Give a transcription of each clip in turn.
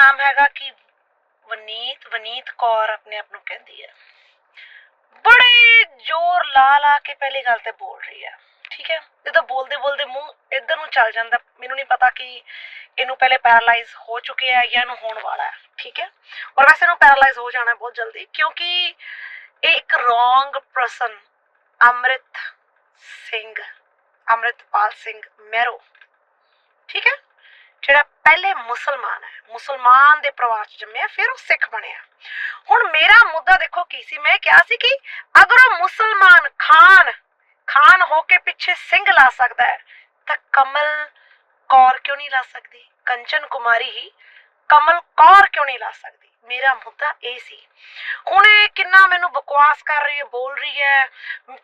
ਨਾਮ ਹੈਗਾ ਕਿ ਵਨੀਤ ਵਨੀਤ ਕੌਰ ਆਪਣੇ ਆਪ ਨੂੰ ਕਹਿੰਦੀ ਹੈ। ਬੜੇ ਜ਼ੋਰ ਲਾ ਲਾ ਕੇ ਪਹਿਲੀ ਗੱਲ ਤੇ ਬੋਲ ਰਹੀ ਹੈ, ਠੀਕ ਹੈ? ਜਦੋਂ ਬੋਲਦੇ ਬੋਲਦੇ ਮੂੰਹ ਇੱਧਰ ਨੂੰ ਚੱਲ ਜਾਂਦਾ, ਮੈਨੂੰ ਨਹੀਂ ਪਤਾ ਕਿ ਇਹਨੂੰ ਪਹਿਲੇ ਪੈਰਾਲਾਈਜ਼ ਹੋ ਚੁੱਕਿਆ ਹੈ ਜਾਂ ਇਹਨੂੰ ਹੋਣ ਵਾਲਾ ਹੈ, ਠੀਕ ਹੈ? ਔਰ ਵੈਸੇ ਇਹਨੂੰ ਪੈਰਾਲਾਈਜ਼ ਹੋ ਜਾਣਾ ਬਹੁਤ ਜਲਦੀ, ਕਿਉਂਕਿ ਇਹ ਇੱਕ ਰੋਂਗ ਪਰਸਨ ਅੰਮ੍ਰਿਤ ਸਿੰਘ, ਅੰਮ੍ਰਿਤਪਾਲ ਸਿੰਘ ਮੈਰੋ, ਠੀਕ ਹੈ? ਜਿਹੜਾ ਪਹਿਲੇ ਮੁਸਲਮਾਨ ਹੈ। ਮੁਸਲਮਾਨ ਦੇ ਪਰਿਵਾਰ ਚ ਜੰਮਿਆ ਫਿਰ ਉਹ ਸਿੱਖ ਬਣਿਆ ਹੁਣ ਮੇਰਾ ਮੁੱਦਾ ਦੇਖੋ ਕੀ ਸੀ? ਮੈਂ ਕਿਹਾ ਸੀ ਕਿ ਅਗਰ ਉਹ ਮੁਸਲਮਾਨ ਖਾਨ ਖਾਨ ਹੋ ਕੇ ਪਿੱਛੇ ਸਿੰਘ ਲਾ ਸਕਦਾ ਹੈ, ਤਾਂ ਕਮਲ ਕੌਰ ਕਿਉਂ ਨਹੀਂ ਲਾ ਸਕਦੀ? ਕੰਚਨ ਕੁਮਾਰੀ ਹੀ ਕਮਲ ਕੌਰ ਕਿਉਂ ਨਹੀਂ ਲਾ ਸਕਦੀ? ਮੇਰਾ ਮੁੱਦਾ ਇਹ ਸੀ। ਹੁਣ ਇਹ ਕਿੰਨਾ ਮੈਨੂੰ ਬਕਵਾਸ ਕਰ ਰਹੀ ਹੈ, ਬੋਲ ਰਹੀ ਹੈ।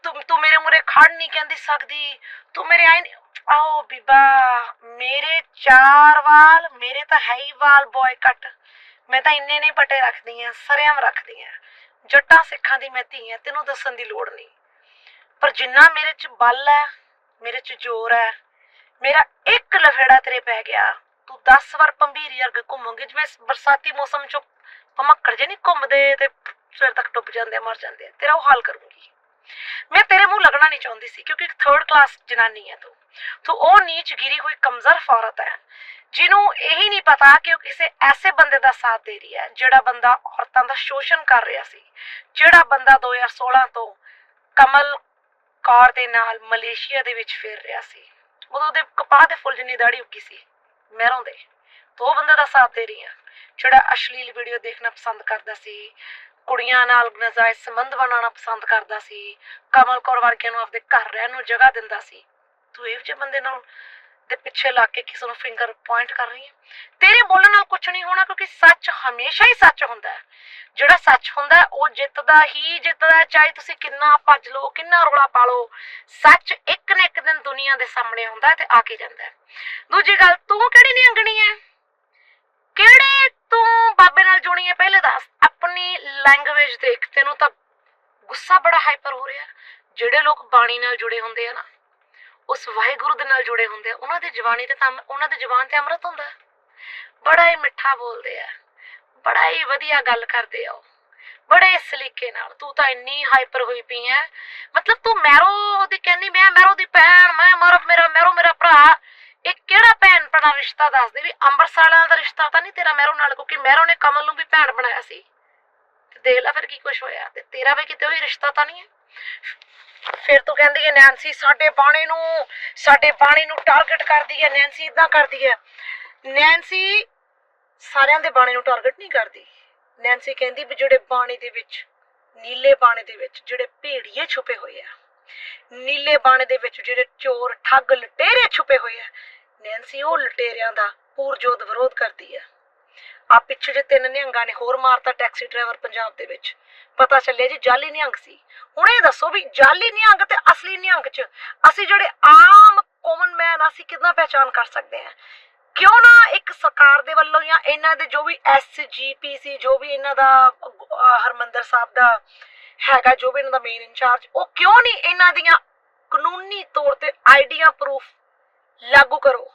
ਤੂੰ ਤੂੰ ਮੇਰੇ ਮੂਰੇ ਖੜ ਨਹੀਂ ਕਹਿੰਦੀ ਸਕਦੀ। ਤੂੰ ਮੇਰੇ ਆਈ ਆਓ ਬੀਬਾ, ਮੇਰੇ ਚਾਰ ਵਾਲ, ਮੇਰੇ ਤਾਂ ਹੈ ਹੀ ਵਾਲ ਬॉय ਕੱਟ ਮੈਂ ਤਾਂ ਇੰਨੇ ਨਹੀਂ ਪਟੇ ਰੱਖਦੀ ਆ ਸਰਿਆਮ ਰੱਖਦੀ ਆ ਜੱਟਾਂ ਸਿੱਖਾਂ ਦੀ ਮੈਂ ਧੀ ਆ ਤੈਨੂੰ ਦੱਸਣ ਦੀ ਲੋੜ ਨਹੀਂ। ਪਰ ਜਿੰਨਾ ਮੇਰੇ ਚ ਬਲ ਹੈ, ਮੇਰੇ ਚ ਜ਼ੋਰ ਹੈ, ਮੇਰਾ ਇੱਕ ਲਫੇੜਾ ਤੇਰੇ ਪੈ ਗਿਆ। ਤੂੰ 10 ਵਾਰ ਪੰਬੀਰੀ ਅਰਗ ਘੁੰਮੋਗੇ, ਜਿਵੇਂ ਬਰਸਾਤੀ ਮੌਸਮ ਚ ਭਮੱਕੜ ਜੇ ਨਹੀਂ ਘੁੰਮਦੇ ਤੇ ਸਵੇਰ ਤੱਕ ਡੁੱਬ ਜਾਂਦੇ ਆ, ਮਰ ਜਾਂਦੇ ਆ। ਤੇਰਾ ਉਹ ਹਾਲ ਕਰੂੰਗੀ। ਮੈਂ ਤੇਰੇ ਮੂੰਹ ਲੱਗਣਾ ਨਹੀਂ ਚਾਹੁੰਦੀ ਸੀ ਕਿਉਂਕਿ ਇੱਕ ਥਰਡ ਕਲਾਸ ਜਨਾਨੀ ਹੈ ਤੂੰ। ਤੂੰ ਉਹ ਨੀਚ ਗਿਰੀ ਹੋਈ ਕਮਜ਼ੋਰ ਔਰਤ ਹੈ ਜਿਹਨੂੰ ਇਹੀ ਨਹੀਂ ਪਤਾ ਕਿ ਉਹ ਕਿਸੇ ਐਸੇ ਬੰਦੇ ਦਾ ਸਾਥ ਦੇ ਰਹੀ ਹੈ ਜਿਹੜਾ ਬੰਦਾ ਔਰਤਾਂ ਦਾ ਸ਼ੋਸ਼ਣ ਕਰ ਰਿਹਾ ਸੀ ਜਿਹੜਾ ਬੰਦਾ 2016 ਤੋਂ ਕਮਲ ਕੌਰ ਦੇ ਨਾਲ ਮਲੇਸ਼ੀਆ ਦੇ ਵਿੱਚ ਫਿਰ ਰਿਹਾ ਸੀ। ਉਦੋਂ ਉਹਦੇ ਕਪਾਹ ਦੇ ਫੁੱਲ ਜਿੰਨੀ ਦਾੜੀ ਉੱਗੀ ਸੀ ਮਹਿਰੋਂ ਦੇ ਤੋਂ ਬੰਦੇ ਦਾ ਸਾਥ ਦੇ ਰਹੀ ਆ ਜਿਹੜਾ ਅਸ਼ਲੀਲ ਵੀਡੀਓ ਦੇਖਣਾ ਪਸੰਦ ਕਰਦਾ ਸੀ, ਕੁੜੀਆਂ ਨਾਲ ਨਜਾਇਜ਼ ਸੰਬੰਧ ਬਣਾਉਣਾ ਪਸੰਦ ਕਰਦਾ ਸੀ, ਕਮਲ ਕੌਰ ਵਰਗਿਆਂ ਨੂੰ ਆਪਦੇ ਘਰ ਰਹਿਣ ਨੂੰ ਜਗ੍ਹਾ ਦਿੰਦਾ ਸੀ। ਤੂੰ ਇਹੋ ਜਿਹੇ ਬੰਦੇ ਨਾਲ ਦੇ ਪਿੱਛੇ ਲੱਗ ਕੇ ਕਿਸੇ ਨੂੰ ਫਿੰਗਰ ਪੁਆਇੰਟ ਕਰ ਰਹੀ ਹੈ? ਤੇਰੇ ਬੋਲਣ ਨਾਲ ਕੁਝ ਨਹੀਂ ਹੋਣਾ, ਕਿਉਂਕਿ ਸੱਚ ਹਮੇਸ਼ਾ ਹੀ ਸੱਚ ਹੁੰਦਾ ਹੈ। ਜਿਹੜਾ ਸੱਚ ਹੁੰਦਾ ਉਹ ਜਿੱਤਦਾ ਹੀ ਜਿੱਤਦਾ ਚਾਹੇ ਤੁਸੀਂ ਕਿੰਨਾ ਭੱਜ ਲਓ, ਕਿੰਨਾ ਰੋਲਾ ਪਾ ਲਓ, ਸੱਚ ਇੱਕ ਨਾ ਇੱਕ ਦਿਨ ਦੁਨੀਆ ਦੇ ਸਾਹਮਣੇ ਆਉਂਦਾ ਤੇ ਆ ਕੇ ਜਾਂਦਾ ਦੂਜੀ ਗੱਲ, ਤੂੰ ਕਿਹੜੀ ਨਹੀਂ ਅੰਗਣੀ ਹੈ? ਕਿਹੜੇ ਤੂੰ ਬਾਬੇ ਨਾਲ ਜੁੜੀ ਹੈ ਪਹਿਲੇ ਦੱਸ, ਆਪਣੀ ਲੈਂਗੁਏਜ ਦੇਖ, ਤੈਨੂੰ ਤਾਂ ਗੁੱਸਾ ਬੜਾ ਹਾਈਪਰ ਹੋ ਰਿਹਾ। ਜਿਹੜੇ ਲੋਕ ਬਾਣੀ ਨਾਲ ਜੁੜੇ ਹੁੰਦੇ ਆ ਨਾ, ਉਸ ਵਾਹਿਗੁਰੂ ਦੇ ਨਾਲ ਜੁੜੇ ਹੁੰਦੇ ਆ, ਉਹਨਾਂ ਦੀ ਜਵਾਨੀ ਤੇ ਤਾਂ ਉਹਨਾਂ ਦੀ ਜ਼ੁਬਾਨ ਤੇ ਅੰਮ੍ਰਿਤ ਹੁੰਦਾ। ਬੜਾ ਹੀ ਮਿੱਠਾ ਬੋਲਦੇ ਆ, ਬੜਾ ਹੀ ਵਧੀਆ ਗੱਲ ਕਰਦੇ ਆ ਉਹ। ਬੜੇ ਸਲੀਕੇ ਨਾਲ, ਤੂੰ ਤਾਂ ਇੰਨੀ ਹਾਈਪਰ ਹੋਈ ਪਈ ਐ ਮਤਲਬ ਤੂੰ ਮੈਰੋ ਉਹਦੀ ਕਹਿੰਦੀ, ਮੈਂ ਮੈਰੋ ਦੀ ਭੈਣ, ਮੈਂ ਮਰ ਮੇਰਾ, ਮੈਰੋ ਮੇਰਾ ਭਰਾ। ਇਹ ਕਿਹੜਾ ਭੈਣ ਭਰਾ ਰਿਸ਼ਤਾ ਦੱਸਦੇ ਵੀ ਅੰਮ੍ਰਿਤਸਰ ਵਾਲਿਆਂ ਦਾ ਰਿਸ਼ਤਾ ਤਾਂ ਨਹੀਂ ਤੇਰਾ ਮਹਿਰੋ ਨਾਲ, ਕਿਉਂਕਿ ਮੈਰੋ ਨੇ ਕਮਲ ਨੂੰ ਵੀ ਭੈਣ ਬਣਾਇਆ ਸੀ। ਤੇ ਦੇਖ ਲੈ ਫਿਰ ਕੀ ਕੁਛ ਹੋਇਆ। ਤੇ ਤੇਰਾ ਵੀ ਕਿਤੇ ਉਹੀ ਰਿਸ਼ਤਾ ਤਾਂ ਨਹੀਂ ਹੈ? ਫਿਰ ਤੂੰ ਕਹਿੰਦੀ ਹੈ ਨੈਂਸੀ ਸਾਡੇ ਬਾਣੇ ਨੂੰ, ਸਾਡੇ ਬਾਣੇ ਨੂੰ ਟਾਰਗੇਟ ਕਰਦੀ ਹੈ ਨੈਂਸੀ ਇਦਾਂ ਕਰਦੀ ਹੈ। ਨੈਂਸੀ ਸਾਰਿਆਂ ਦੇ ਬਾਣੇ ਨੂੰ ਟਾਰਗੇਟ ਨਹੀਂ ਕਰਦੀ। ਨੈਂਸੀ ਕਹਿੰਦੀ ਵੀ ਜਿਹੜੇ ਬਾਣੇ ਦੇ ਵਿੱਚ, ਨੀਲੇ ਬਾਣੇ ਦੇ ਵਿੱਚ ਜਿਹੜੇ ਭੇੜੀਏ ਛੁਪੇ ਹੋਏ ਆ, ਨੀਲੇ ਬਾਣੇ ਦੇ ਵਿੱਚ ਜਿਹੜੇ ਚੋਰ ਠੱਗ ਲਟੇਰੇ ਛੁਪੇ ਹੋਏ ਆ ਨੈਂਸੀ ਉਹ ਲਟੇਰਿਆਂ ਦਾ ਪੂਰਜੋਤ ਵਿਰੋਧ ਕਰਦੀ ਆ। ਆ ਪਿੱਛੇ ਜੇ ਤਿੰਨ ਨਿਹੰਗਾਂ ਨੇ ਹੋਰ ਮਾਰਤਾ ਟੈਕਸੀ ਡਰਾਈਵਰ ਪੰਜਾਬ ਦੇ ਵਿੱਚ। ਪਤਾ ਚੱਲਿਆ ਜੀ ਜਾਲੀ ਨਿਹੰਗ ਸੀ। ਹੁਣ ਇਹ ਦੱਸੋ ਵੀ ਜਾਲੀ ਨਿਹੰਗ ਤੇ ਅਸਲੀ ਨਿਹੰਗ ਚ ਅਸੀਂ ਜਿਹੜੇ ਆਮ ਕਾਮਨ ਮੈਨ ਅਸੀਂ ਕਿੱਦਾਂ ਪਹਿਚਾਨ ਕਰ ਸਕਦੇ ਹਾਂ ਕਿਉਂ ਨਾ ਇੱਕ ਸਰਕਾਰ ਦੇ ਵੱਲੋਂ ਜਾਂ ਇਹਨਾਂ ਦੇ ਜੋ ਵੀ ਐਸਜੀਪੀਸੀ ਜੋ ਵੀ ਇਹਨਾਂ ਦਾ ਅਹ, ਹਰਮੰਦਰ ਸਾਹਿਬ ਦਾ ਹੈਗਾ ਜੋ ਵੀ ਇਹਨਾਂ ਦਾ ਮੇਨ ਇੰਚਾਰਜ ਉਹ ਕਿਉਂ ਨਹੀਂ ਇਹਨਾਂ ਦੀਆਂ ਕਾਨੂੰਨੀ ਤੌਰ ਤੇ ਆਈਡੀਆ ਪ੍ਰੂਫ ਲਾਗੂ ਕਰੋ?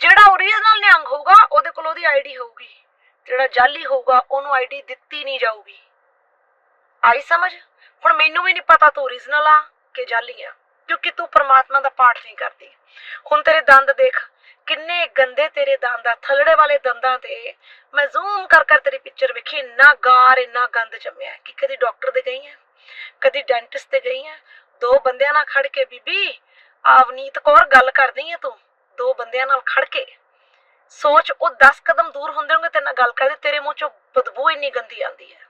ਜਿਹੜਾ ਓਰੀਜਨਲ ਨਿਹੰਗ ਹੋਊਗਾ, ਉਹਦੇ ਕੋਲ ਉਹਦੀ ਆਈਡੀ ਹੋਊਗੀ। ਜਿਹੜਾ ਜਾਲੀ ਹੋਊਗਾ, ਉਹਨੂੰ ਆਈਡੀ ਦਿੱਤੀ ਨਹੀਂ ਜਾਊਗੀ। ਆਈ ਸਮਝ? ਹੁਣ ਮੈਨੂੰ ਵੀ ਨਹੀਂ ਪਤਾ ਤੂੰ ਓਰੀਜਨਲ ਆ ਕਿ ਜਾਲੀ ਆ, ਕਿਉਂਕਿ ਤੂੰ ਪ੍ਰਮਾਤਮਾ ਦਾ ਪਾਠ ਨਹੀਂ ਕਰਦੀ। ਹੁਣ ਤੇਰੇ ਦੰਦ ਦੇਖ, ਕਿੰਨੇ ਗੰਦੇ ਤੇਰੇ ਦੰਦ ਆ, ਥਲੜੇ ਵਾਲੇ ਦੰਦਾਂ ਤੇ। ਮੈਂ ਜ਼ੂਮ ਕਰ ਕਰ ਤੇਰੀ ਪਿਕਚਰ ਵੇਖੀ, ਇੰਨਾ ਗਾਰ, ਇੰਨਾ ਗੰਦ ਜੰਮਿਆ ਕਿ ਕਦੀ ਡਾਕਟਰ ਦੇ ਗਈ ਆ ਕਦੀ ਡੈਂਟਿਸਟ ਤੇ ਗਈ ਆ ਦੋ ਬੰਦਿਆਂ ਨਾਲ ਖੜ ਕੇ ਬੀਬੀ, ਆਵਨੀਤ ਕੌਰ ਗੱਲ ਕਰਦੀ ਆ ਤੂੰ। ਦੋ ਬੰਦਿਆਂ ਨਾਲ ਖੜ ਕੇ ਸੋਚ ਉਹ 10 ਕਦਮ ਦੂਰ ਹੁੰਦੇ ਹੋਣਗੇ ਤੇਰੇ ਨਾਲ ਗੱਲ ਕਰਦੇ, ਤੇਰੇ ਮੂੰਹ ਚੋਂ ਬਦਬੂ ਇੰਨੀ ਗੰਦੀ ਆਉਂਦੀ ਹੈ।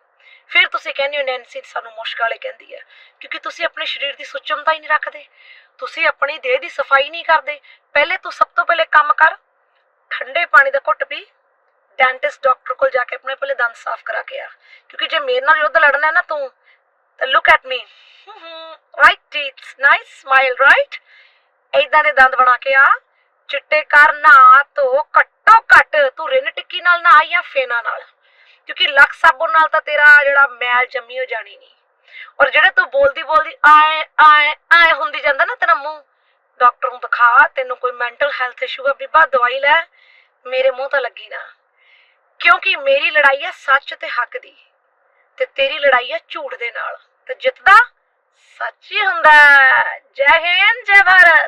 ਫਿਰ ਤੁਸੀਂ ਕਹਿੰਦੇ ਹੋ ਨੈਂਸੀ ਸਾਨੂੰ ਮੁਸ਼ਕ ਵਾਲੇ ਕਹਿੰਦੀ ਹੈ। ਕਿਉਂਕਿ ਤੁਸੀਂ ਆਪਣੇ ਸਰੀਰ ਦੀ ਸੁਚਮਤਾ ਹੀ ਨਹੀਂ ਰੱਖਦੇ। ਤੁਸੀਂ ਆਪਣੀ ਦੇਹ ਦੀ ਸਫ਼ਾਈ ਨਹੀਂ ਕਰਦੇ। ਪਹਿਲੇ ਤੂੰ ਸਭ ਤੋਂ ਪਹਿਲੇ ਕੰਮ ਕਰ। ਠੰਡੇ ਪਾਣੀ ਦਾ ਘੁੱਟ ਪੀ। ਡੈਂਟਿਸਟ, ਡਾਕਟਰ ਕੋਲ ਜਾ ਕੇ ਆਪਣੇ ਪਹਿਲੇ ਦੰਦ ਸਾਫ਼ ਕਰਾ ਕੇ ਆ। ਕਿਉਂਕਿ ਜੇ ਮੇਰੇ ਨਾਲ ਯੁੱਧ ਲੜਨਾ ਹੈ ਨਾ ਤੂੰ, ਤਾਂ look at me right teeths nice smile right ਇਦਾਂ ਦੇ ਦੰਦ ਬਣਾ ਕੇ ਆ। ਚਿੱਟੇ ਕਰ ਨਾ ਤੋ ਘੱਟੋ ਘੱਟ ਤੂੰ ਰਿਨ ਟਿੱਕੀ ਨਾਲ ਨਾ ਜਾਂ ਫੇਨਾ ਨਾਲ। ਕਿਉਂਕਿ ਲੱਖ ਸਾਬੁਨ ਨਾਲ ਤਾਂ ਤੇਰਾ ਜਿਹੜਾ ਮੈਲ ਜੰਮੀ ਹੋ ਜਾਣੀ ਨਹੀਂ। ਔਰ ਜਿਹੜੇ ਤੂੰ ਬੋਲਦੀ ਬੋਲਦੀ ਆਏ ਆਏ ਆਏ ਹੁੰਦੀ ਜਾਂਦਾ ਨਾ ਤੇਰਾ ਮੂੰਹ, ਡਾਕਟਰ ਨੂੰ ਦਿਖਾ, ਤੈਨੂੰ ਕੋਈ ਮੈਂਟਲ ਹੈਲਥ ਇਸ਼ੂ ਆ ਬੀਬਾ, ਦਵਾਈ ਲੈ, ਮੇਰੇ ਮੂੰਹ ਤਾਂ ਲੱਗੀ ਨਾ। ਕਿਉਂਕਿ ਮੇਰੀ ਲੜਾਈ ਆ ਸੱਚ ਤੇ ਹੱਕ ਦੀ, ਤੇ ਤੇਰੀ ਲੜਾਈ ਆ ਝੂਠ ਦੇ ਨਾਲ। ਤੇ ਜਿੱਤਦਾ ਸੱਚ ਹੀ। ਹੁੰਦਾ ਜੈ ਹਿੰਦ, ਜੈ ਭਾਰਤ।